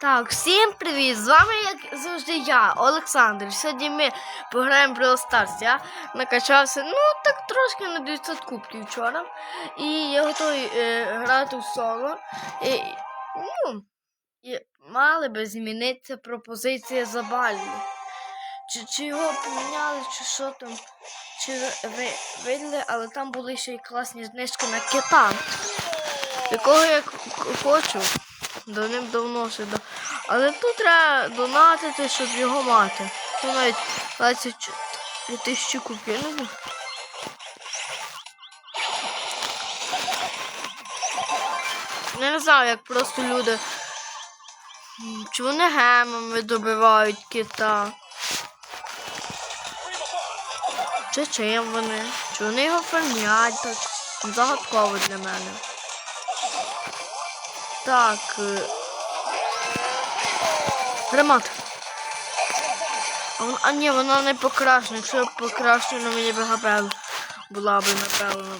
Так, всім привіт! З вами, як завжди, я, Олександр. Сьогодні ми пограємо Brawl Stars. Я накачався, ну, так трошки на 900 кубків вчора. І я готовий е, грати в соло. І, ну, і мали би змінитися пропозиція забальні. Чи, чи його поміняли, чи що там, чи ви, видали, але там були ще й класні знижки на кита, якого я к- к- хочу. Давним-давно ще. Да. Але тут треба донатити, щоб його мати. Тут навіть 24 тисячі купів. Не знаю. Як просто люди. Чи вони гемами добивають кита? Чи чим вони? Чи вони його фермять так? Загадково для мене. Так. е, Гранат. А, вон- ні, вона не покрашена. Якщо б покрашена, мені б ГП була б, напевно.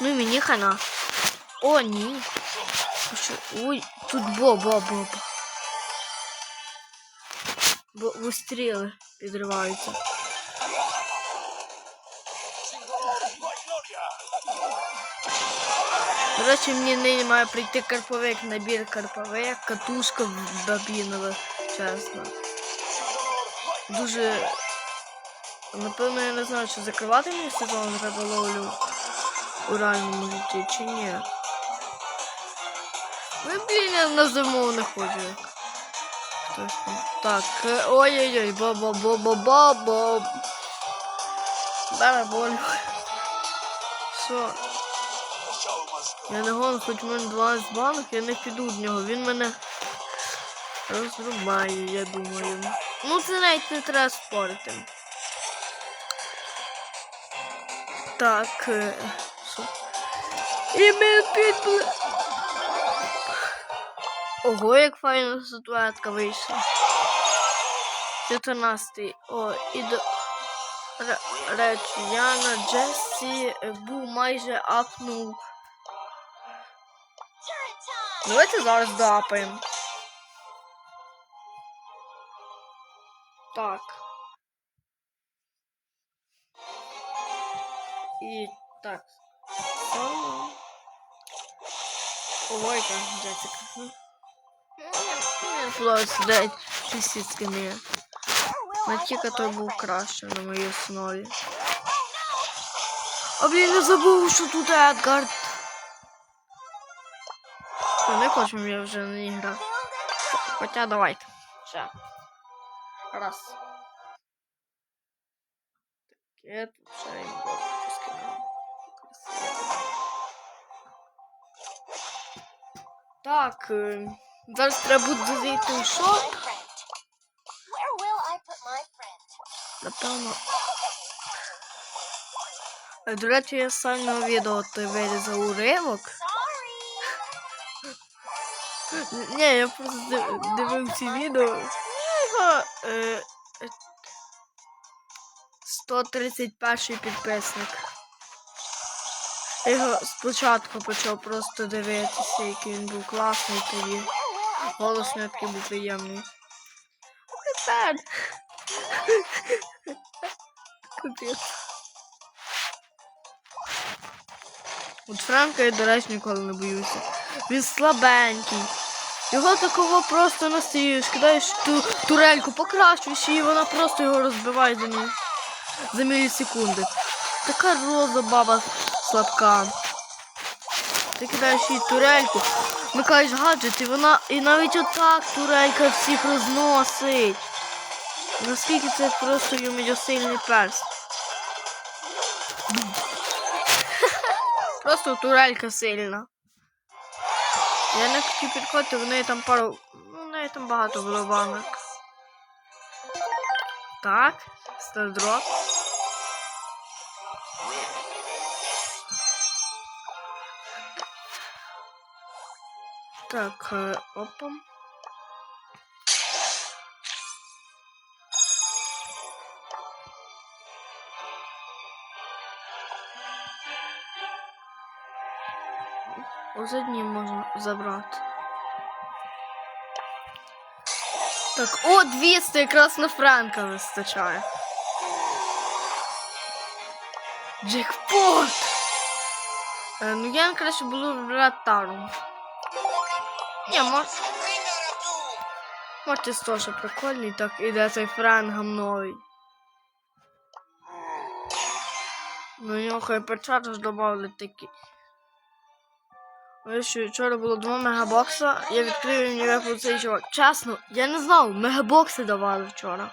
Ну і мені хана. О, ні. Ой, тут бо-бо-бо. Бо вистріли підриваються. До речі, мені нині має прийти карповик, набір карповик, катушка бабінова, чесно. Дуже. Напевно, я не знаю, чи закривати мені сезон риболовлю у реальному житті, чи ні. Ну, блін, я на зиму не ходжу. Так, е, ой-ой-ой, бо-бо-бо-бо-бо-бо. Зараз болю. Я не гон, хоч в мене 12 банок, я не піду в нього. Він мене розрубає, я думаю. Ну це навіть не треба спорити. Так. е, І ми під... Ого, як файна статуетка вийшла. 14. О, і до Ре- речі, Яна Джесі е, був майже апнув. Давайте зараз дапаємо. Так. І так. Соло. Ой, там Джесіка. Ну, Мені подобається дев'ять шістки не. Матіка той був краще на моїй основі. А блін, не забув, що тут Едгард. Не хочемо я вже ній грати. Хоча давайте. Ще. Раз. Таке тут ще й. Так, е, зараз треба буде зайти в шоп. Напевно. До речі, я з сального відео ти вирізав уривок. Ні, я просто див- дивився відео. Його, е, е, 131 підписник. Його спочатку почав просто дивитися, який він був класний тоді. Голос не такий був приємний. Тепер. От Франка я, до речі, ніколи не боюся. Він слабенький. Його такого просто настаєш, кидаєш ту турельку, покращуєш і вона просто його розбиває за, мі... за мілісекунди. Така роза баба слабка. Ти кидаєш їй турельку, вмикаєш гаджет, і вона і навіть отак турелька всіх розносить. Наскільки це просто сильний перс. Просто турелька сильна. Я не хотів підходити, в неї там пару. Ну, в неї там багато було банок. Так, стардроп. Так, е, опа. Ось одні можна забрати. Так, о, 200 якраз на Франка вистачає. Джекпот! Е, ну я краще буду вибирати Тару. Ні, мож... Мортіс теж прикольний, так іде цей Франк гамновий. Ну, нього хайперчарж добавили такі. Що вчора було 2 мегабокса, я відкрив і мені випав цей чувак. Чесно, я не знав, мегабокси давали вчора.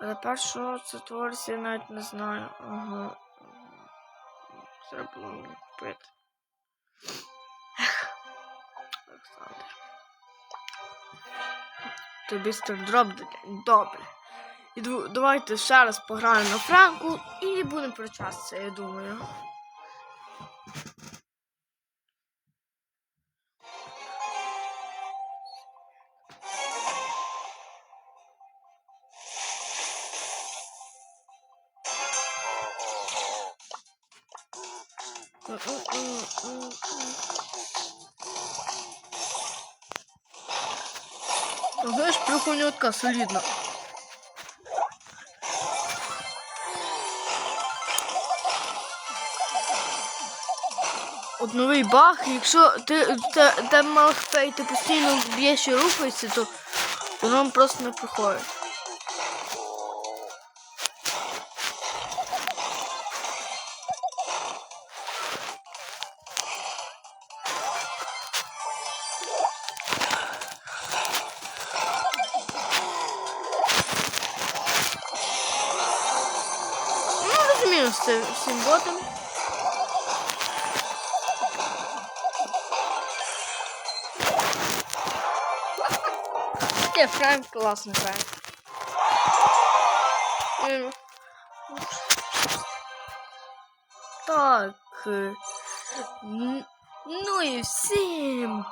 Але першого це творці я навіть не знаю. Ага. Треба було мені купити. Ех. Олександр. Тобі стардроп. Добре. І давайте ще раз пограємо на Франку і будемо причастися, я думаю. Ну, Знаєш, плюха у нього така солідна. От новий баг, якщо ти те, те малхпей, ти постійно б'єш і рухаєшся, то воно просто не приходить. Розумію, з цим всім ботом. Ні, Фрайм класний Фрайм. М. Так. е, н- Ну і всім